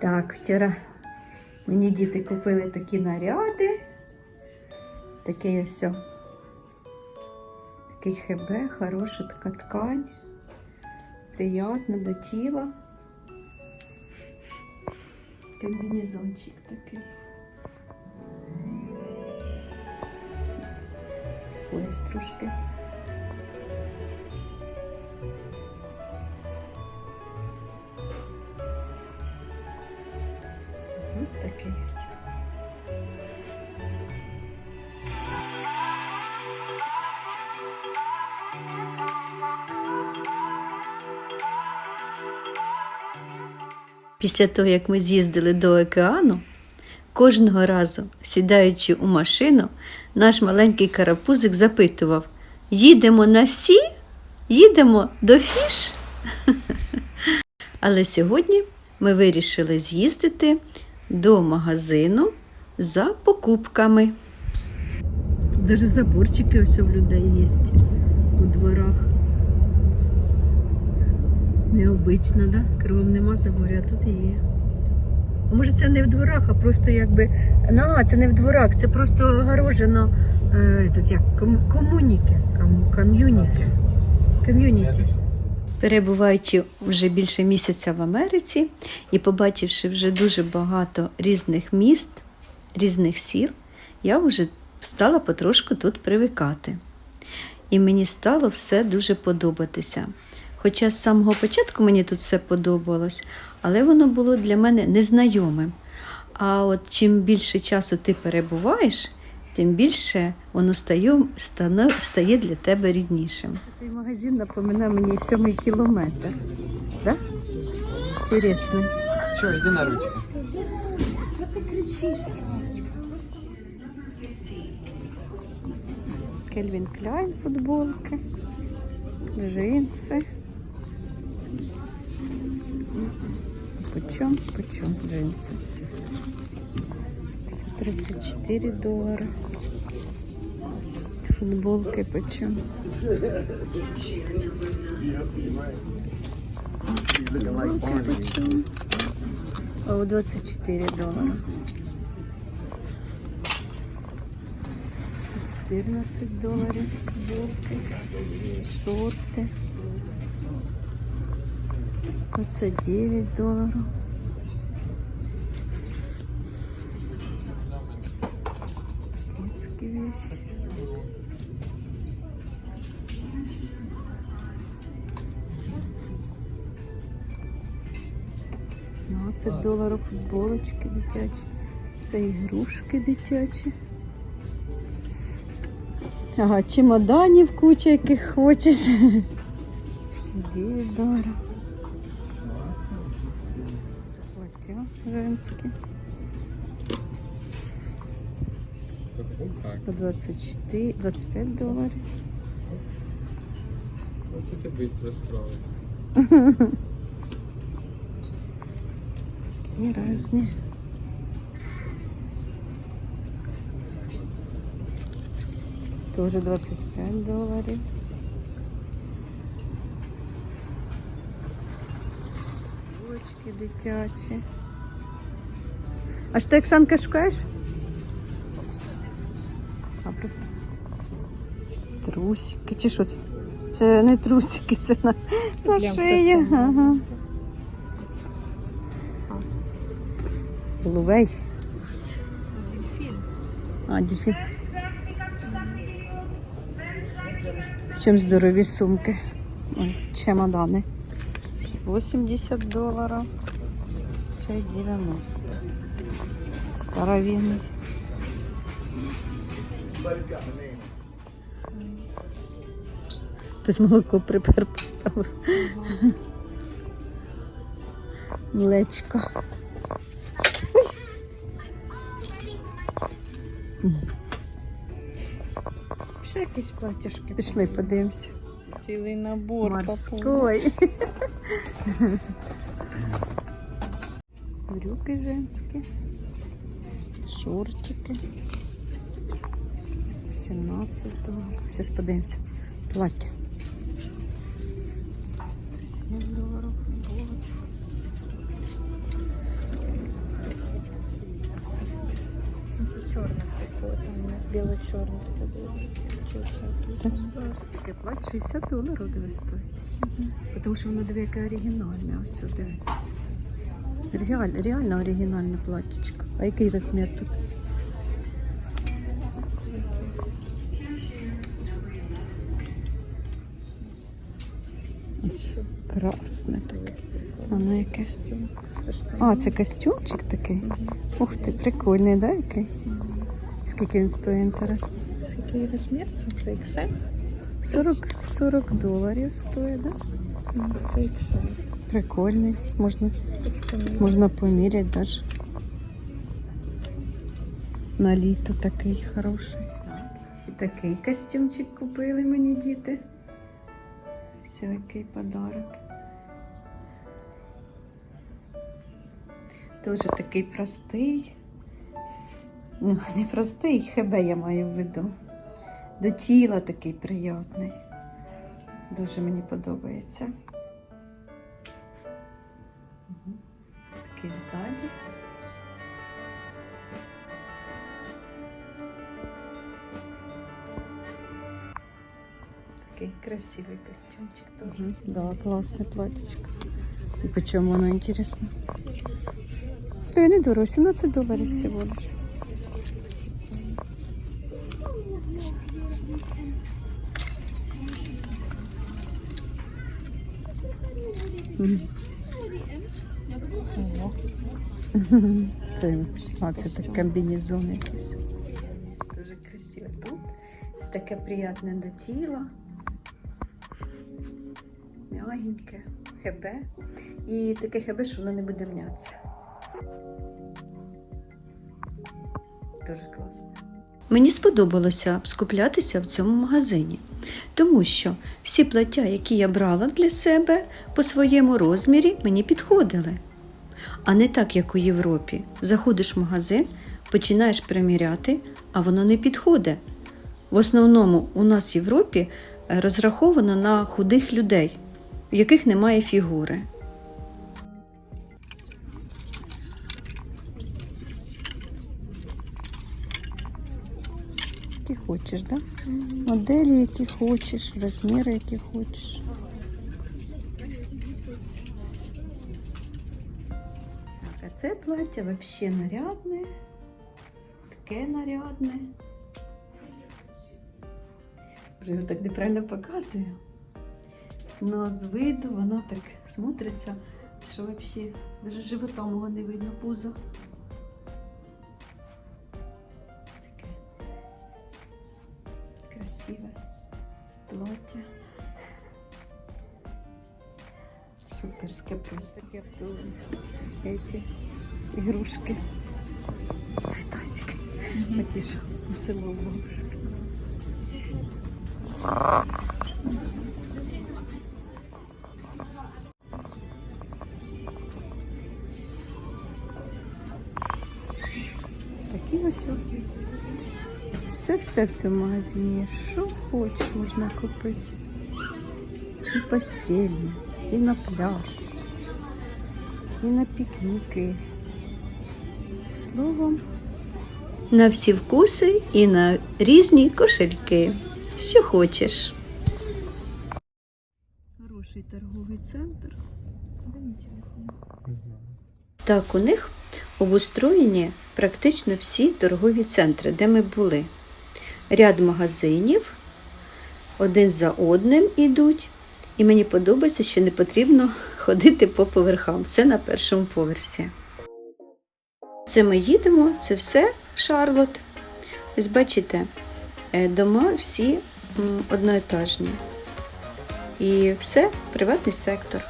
Так, вчора мені діти купили такі наряди. Такий ось. Такий хебе, хороша така ткань. Приятно до тіла. Комбінезончик такий. Пояс трошки. Після того, як ми з'їздили до океану, кожного разу, сідаючи у машину, наш маленький карапузик запитував: їдемо на сі, їдемо до фіш. Але сьогодні ми вирішили з'їздити до магазину за покупками. Даже заборчики ось у людей є у дворах. Необично, да? Кругом нема забору, а тут є. А може це не в дворах, а просто якби. Ну, це не в дворах, це просто огорожено е, тут як, ком, комуніки, ком, ком'юніки. Ком'юніті. Перебуваючи вже більше місяця в Америці і побачивши вже дуже багато різних міст, різних сіл, я вже стала потрошку тут привикати. І мені стало все дуже подобатися. Хоча з самого початку мені тут все подобалось, але воно було для мене незнайомим. А от чим більше часу ти перебуваєш, тим більше воно стає, стане- стає для тебе ріднішим. Цей магазин напоминає мені сьомий кілометр. Да? Інтересний. Що, йди на ручки. Кельвін Кляйн футболки, джинси. Почем? Почем джинси? 34 доллара. Футболки почем? Футболки почем? О, 24 доллара. 14 доларів футболки, шорти. Оце 9 доларів. Детские вещи. Доларів футболочки дитячі. Це ігрушки дитячі. Ага, чемоданів куча, яких хочеш. Всі 9 доларів. Плаття женське. Так, По 24, 25 доларів. оце ти швидко справився. І різні. Тоже 25 доларів. Булочки дитячі. А що ти, Оксанка, шукаєш? А просто трусики чи щось? Це не трусики, це на, на шиї. Ага. Лувей. А, дельфін. В чому здорові сумки? Ой, чемодани. 80 доларів. Це 90. Старовинний. Хтось молоко припер поставив. Млечко. Ще якісь платяшки. Пішли, подивимося. Цілий набор папуг. брюки женские шортики. 17 долларов. Сейчас подаемся. Платье. 7 доларів. Ну, це чорне такое, там біло-чорне таке було. Таке плать 60 долларов дивись стоїть. Тому що воно диви, яке оригінальне, ось сюди. Реаль, реально оригінальне платтячко. А який розмір тут? Красне таке. Воно яке. Ж там. А, це костюмчик такий? Ух ти, прикольний, да, який? Скільки він стоїть, інтересно? Який розмір? Це XL? 40, 40 доларів стоїть, да? Ну, Це XL. Прикольний. Можна, можна поміряти даже. На літо такий хороший. Ще такий костюмчик купили мені діти. Ось який подарок. Дуже такий простий. Ну, не простий, хебе я маю в виду. До тіла такий приятний. Дуже мені подобається. Такий ззаді. Такий красивий костюмчик теж. Угу. Да, класне платьечко. І по чому воно інтересно? Та не дорого, 17 доларів всього лиш. Мгм. Це, а, це так комбінезон якийсь. Дуже красиво тут. Таке приємне до тіла. Мягеньке, хебе. І таке хебе, що воно не буде мнятися. Дуже класно. Мені сподобалося скуплятися в цьому магазині, тому що всі плаття, які я брала для себе по своєму розмірі, мені підходили. А не так, як у Європі. Заходиш в магазин, починаєш приміряти, а воно не підходить. В основному у нас в Європі е, розраховано на худих людей, у яких немає фігури. Які хочеш? Да? Моделі, які хочеш, розміри, які хочеш. Так, а це плаття взагалі нарядне. Таке нарядне. Вже його так неправильно показую. Но з виду воно так смотриться, що взагалі навіть живота мого не видно пузо. Красиве плаття. Суперське просто. Таке. Эти игрушки. Витасик. Потише. У село бабушки. Такі ось. Все-все в цьому магазині. Що хочеш, можна купити. І постільне, і на пляж, і на пікніки. Словом, на всі вкуси і на різні кошельки. Що хочеш. Хороший торговий центр. Так, у них обустроєні практично всі торгові центри, де ми були. Ряд магазинів, один за одним ідуть. І мені подобається, що не потрібно ходити по поверхам. Все на першому поверсі. Це ми їдемо, це все Шарлот. Ось бачите, е, дома всі одноетажні. І все приватний сектор.